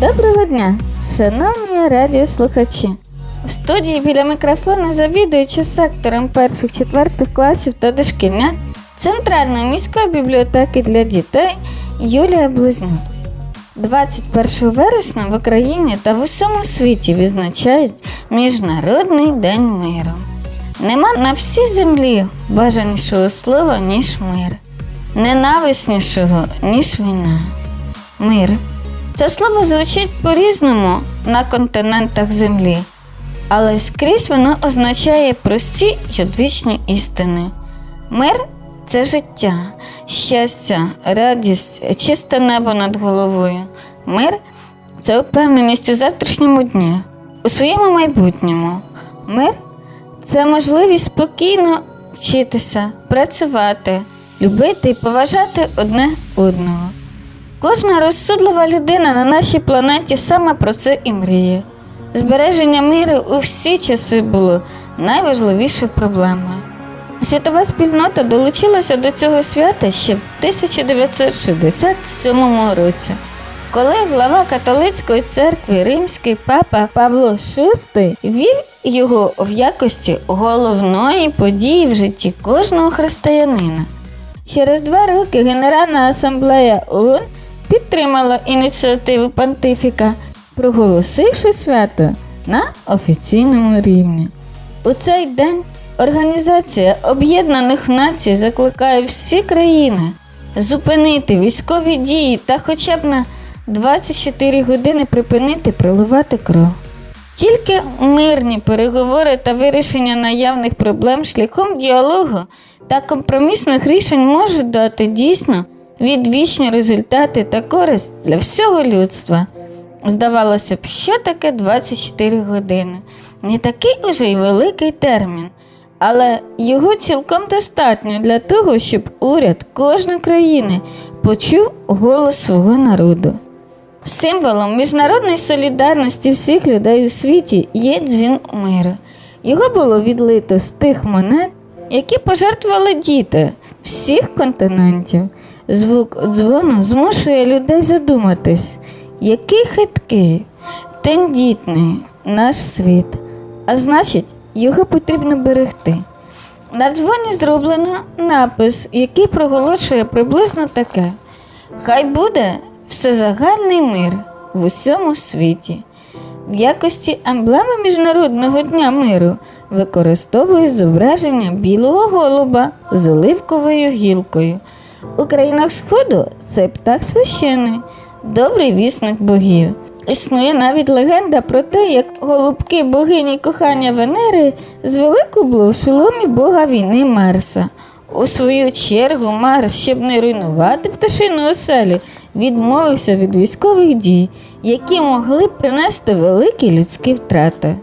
Доброго дня, шановні радіослухачі. В студії біля мікрофона завідуюча сектором перших четвертих класів та дошкільнят Центральної міської бібліотеки для дітей Юлія Близнюк. 21 вересня в Україні та в усьому світі відзначають Міжнародний день миру. Нема на всій землі бажанішого слова, ніж мир, ненависнішого, ніж війна. Мир. Це слово звучить по-різному на континентах землі, але скрізь воно означає прості й одвічні істини. Мир це життя, щастя, радість, чисте небо над головою. Мир це впевненість у завтрашньому дні, у своєму майбутньому. Мир це можливість спокійно вчитися, працювати, любити і поважати одне одного. Кожна розсудлива людина на нашій планеті саме про це і мріє. Збереження миру у всі часи було найважливішою проблемою. Світова спільнота долучилася до цього свята ще в 1967 році, коли глава католицької церкви Римський папа Павло VI вів його в якості головної події в житті кожного християнина. Через два роки Генеральна асамблея ООН підтримала ініціативу понтифіка, проголосивши свято на офіційному рівні. У цей день Організація Об'єднаних Націй закликає всі країни зупинити військові дії та хоча б на 24 години припинити проливати кров. Тільки мирні переговори та вирішення наявних проблем шляхом діалогу та компромісних рішень можуть дати дійсно відвічні результати та користь для всього людства. Здавалося б, що таке 24 години? Не такий уже й великий термін, але його цілком достатньо для того, щоб уряд кожної країни почув голос свого народу. Символом міжнародної солідарності всіх людей у світі є дзвін миру. Його було відлито з тих монет, які пожертвували діти всіх континентів. Звук дзвону змушує людей задуматись, який хиткий, тендітний наш світ, а значить, його потрібно берегти. На дзвоні зроблено напис, який проголошує приблизно таке: Хай буде всезагальний мир в усьому світі. В якості емблеми Міжнародного дня миру використовують зображення білого голуба з оливковою гілкою. У країнах Сходу цей птах священний, добрий вісник богів. Існує навіть легенда про те, як голубки богині кохання Венери звели кубло в шоломі бога війни Марса. У свою чергу Марс, щоб не руйнувати пташину оселі, відмовився від військових дій, які могли принести великі людські втрати.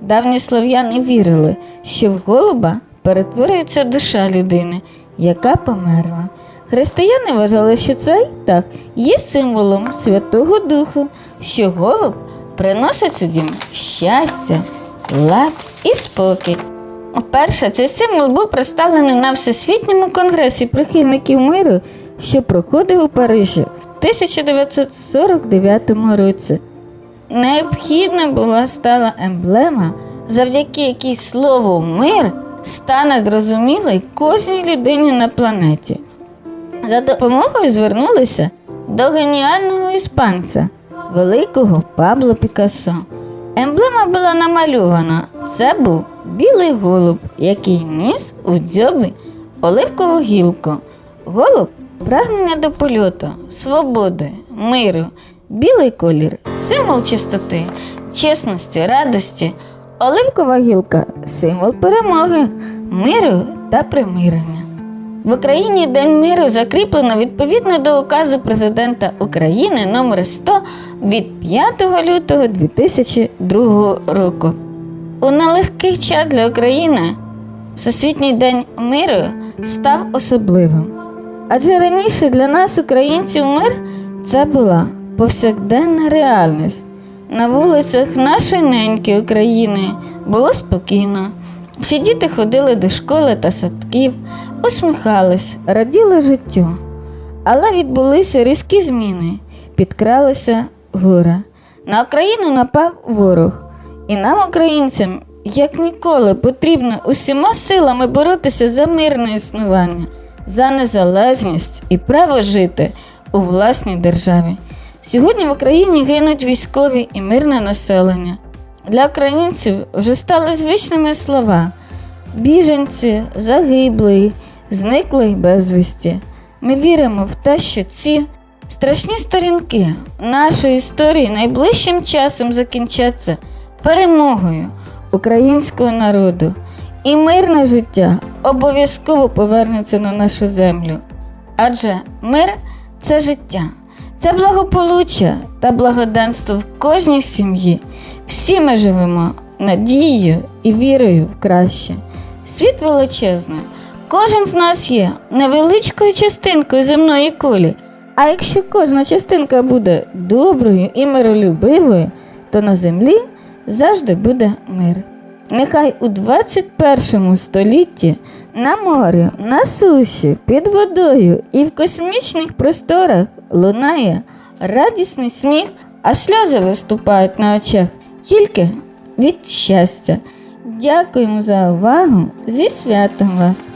Давні слов'яни вірили, що в голуба перетворюється душа людини, яка померла. Християни вважали, що цей птах є символом Святого Духу, що голуб приносить у щастя, лад і спокій. Вперше цей символ був представлений на Всесвітньому конгресі прихильників миру, що проходив у Парижі в 1949 році. Необхідна була стала емблема, завдяки якій слово мир стане зрозумілий кожній людині на планеті. За допомогою звернулися до геніального іспанця, великого Пабло Пікассо. Емблема була намальована. Це був білий голуб, який ніс у дзьобі оливкову гілку. Голуб прагнення до польоту, свободи, миру, білий колір, символ чистоти, чесності, радості. Оливкова гілка символ перемоги, миру та примирення. В Україні День миру закріплено відповідно до указу президента України номер 100 від 5 лютого 2002 року. У нелегкий час для України Всесвітній день миру став особливим. Адже раніше для нас, українців, мир це була повсякденна реальність. На вулицях нашої неньки України було спокійно. Всі діти ходили до школи та садків, усміхались, раділи життю. Але відбулися різкі зміни, підкралися горе. На Україну напав ворог, і нам, українцям, як ніколи, потрібно усіма силами боротися за мирне існування, за незалежність і право жити у власній державі. Сьогодні в Україні гинуть військові і мирне населення. Для українців вже стали звичними слова біженці, загиблий, зниклий безвісті. Ми віримо в те, що ці страшні сторінки нашої історії найближчим часом закінчаться перемогою українського народу, і мирне життя обов'язково повернеться на нашу землю. Адже мир це життя, це благополуччя та благоденство в кожній сім'ї. Всі ми живемо надією і вірою в краще. Світ величезний. Кожен з нас є невеличкою частинкою земної кулі. А якщо кожна частинка буде доброю і миролюбивою, то на землі завжди буде мир. Нехай у 21 столітті на морі, на суші, під водою і в космічних просторах лунає радісний сміх, а сльози виступають на очах тільки від щастя. Дякуємо за увагу зі святом вас!